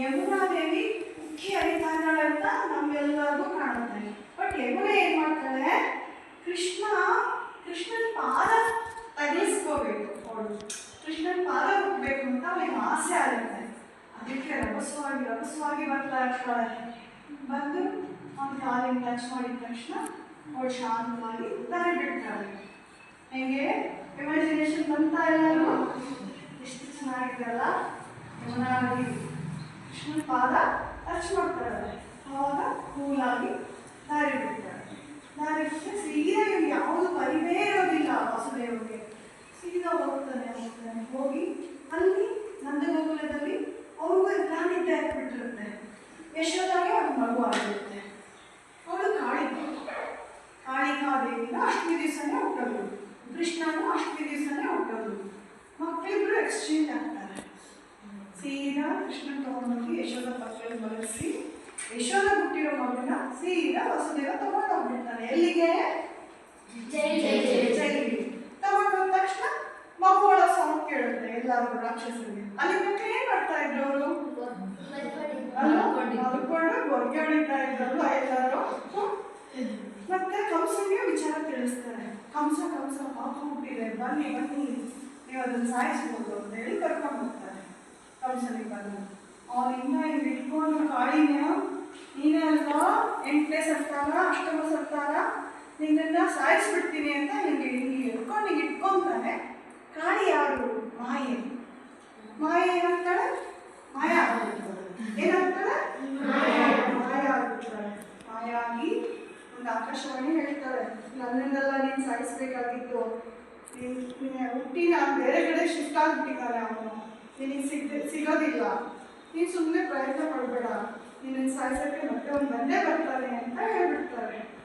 ಯಮುನಾ ದೇವಿ ಉಕ್ಕಿ ಹರಿತಾ ಇದ್ದಾಳೆ ಅಂತ ನಮ್ಗೆಲ್ಲರಿಗೂ ಕಾಣುತ್ತೆ. ಬಟ್ ಯಮುನೆ ಏನು ಮಾಡ್ತಾಳೆ? ಕೃಷ್ಣ, ಕೃಷ್ಣನ ಪಾದ ತಗಿಸ್ಕೋಬೇಕು ಅವಳು. ಕೃಷ್ಣನ ಪಾದ ಹೋಗ್ಬೇಕು ಅಂತ ಅವಳಿಗೆ ಆಸೆ ಆಗುತ್ತೆ. ಅದಕ್ಕೆ ರಭಸವಾಗಿ ರಭಸವಾಗಿ ಬರ್ತಾ ಇರ್ತಾಳೆ ಬಂದು ಅವ್ನ ಕಾಲಿನ ಟಚ್ ಮಾಡಿದ ತಕ್ಷಣ ಅವಳು ಶಾಂತವಾಗಿ ತಾನೆ ಬಿಡ್ತಾಳೆ. ಹೆಂಗೆ? ಇಮ್ಯಾಜಿನೇಷನ್ ಬಂತಾ ಎಲ್ಲರೂ ಎಷ್ಟು ಚೆನ್ನಾಗಿದೆಯಲ್ಲ ಯಮುನಾಗಿ ಕೃಷ್ಣನ ಪಾದ ಟಚ್ ಮಾಡ್ತಾರೆ ಅವಾಗ ಕೂಲಾಗಿ ದಾರಿ ಬಿಡ್ತಾರೆ ದಾರಿ ಬಿಟ್ಟರೆ ಸೀದಾ ಇಲ್ಲಿ ಯಾವುದು ಪರಿವೇ ಇರೋದಿಲ್ಲ ವಾಸುದೇವನಿಗೆ. ಸೀದಾ ಹೋಗ್ತಾನೆ ಹೋಗ್ತಾನೆ. ಹೋಗಿ ಅಲ್ಲಿ ನಂದಗೋಕುಲದಲ್ಲಿ ಅವ್ರಿಗೂ ಎಲ್ಲ ನಿದ್ದೆ ಹಾಕ್ಬಿಟ್ಟಿರುತ್ತೆ ಯಶೋದಾಗೆ ಅವ್ರ ಮಗು ಆಗಿರುತ್ತೆ. ಅವಳು ಕಾಳಿಕ ಕಾಳಿಕಾದೇವಿನ ಅಷ್ಟು ದಿವಸನೇ ಹುಟ್ಟೋದು. ಕೃಷ್ಣನು ಅಷ್ಟು ದಿವಸನೇ ಹುಟ್ಟೋದು. ಮಕ್ಕಳಿಬ್ರು ಎಕ್ಸ್ಚೇಂಜ್ ಆಗ್ತಾರೆ. ಸೀದಾ ಕೃಷ್ಣ ತಗೊಂಡೋಗಿ ಯಶೋದ ಪಕ್ಕದಲ್ಲಿ ಮಲಗಿಸಿ ಯಶೋಧ ಹುಟ್ಟಿರೋ ಮಗನ ಸೀದಾ ವಸುದೇವ ತಗೊಂಡು ಹೋಗ್ಬಿಡ್ತಾನೆ. ಎಲ್ಲಿಗೆ? ತಗೊಂಡು ತಕ್ಷಣ ಮಗುಗಳ ಸೌಂಡ್ ಕೇಳುತ್ತೆ ಎಲ್ಲರೂ ರಾಕ್ಷಸರಿಗೆ. ಅಲ್ಲಿ ಮಕ್ಕಳು ಏನ್ ಮಾಡ್ತಾ ಇದ್ರು ಅವರು ಮಲ್ಕೊಂಡು ಗೊರ್ಗೆ ಹೊಡಿತಾ ಇದ್ರಲ್ವ ಎಲ್ಲರೂ. ಮತ್ತೆ ಕಂಸನಿಗೆ ವಿಚಾರ ತಿಳಿಸ್ತಾರೆ. ಕಂಸ ಕಂಸ ಪಾಪ ಹುಟ್ಟಿದೆ ಬನ್ನಿ ಬನ್ನಿ. ನೀವು ಅದನ್ನ ಸಾಯಿಸ್ಬೋದು ಅಂತ ಹೇಳಿ ಕರ್ಕೊಂಡು ಹೋಗ್ತಾರೆ. ಕಂಸನಿಗೆ ಬಂದು ಅವನು ಕಾಳಿನ ನೀನೇ ಅಲ್ವಾ ಎಂಟನೇ ಸರ್ತಾರ ಅಷ್ಟಮ ಸರ್ತಾರ ನಿನ್ನನ್ನ ಸಾಯಿಸ್ಬಿಡ್ತೀನಿ ಅಂತ ಹಿಂಗೆ ಹಿಂಗೆ ಹಿಂಗೆ ಇಟ್ಕೊಂತಾನೆ ಕಾಳಿ ಯಾರು? ಮಾಯೆ. ಮಾಯೆ ಏನಾಗ್ತಾಳೆ? ಮಾಯ ಆಗ್ಬಿಡ್ತಾಳೆ ಏನಾಗ್ತಾಳೆ? ಮಾಯ ಆಗ್ಬಿಡ್ತಾಳೆ ಮಾಯ ಆಗಿ ಒಂದು ಆಕಾಶವಾಣಿ ಹೇಳ್ತಾಳೆ ನನ್ನಿಂದೆಲ್ಲ ನೀನು ಸಾಯಿಸ್ಬೇಕಾಗಿತ್ತು ಹುಟ್ಟಿ ನಾನು ಬೇರೆ ಕಡೆ ಶಿಫ್ಟ್ ಆಗಿಬಿಟ್ಟಿದ್ದಾನೆ ಅವನು. ನಿನಗೆ ಸಿಗ್ ಸಿಗೋದಿಲ್ಲ. ನೀನು ಸುಮ್ಮನೆ ಪ್ರಯತ್ನ ಮಾಡಬೇಡ. ನೀನು ಸಾಯಿಸೋಕ್ಕೆ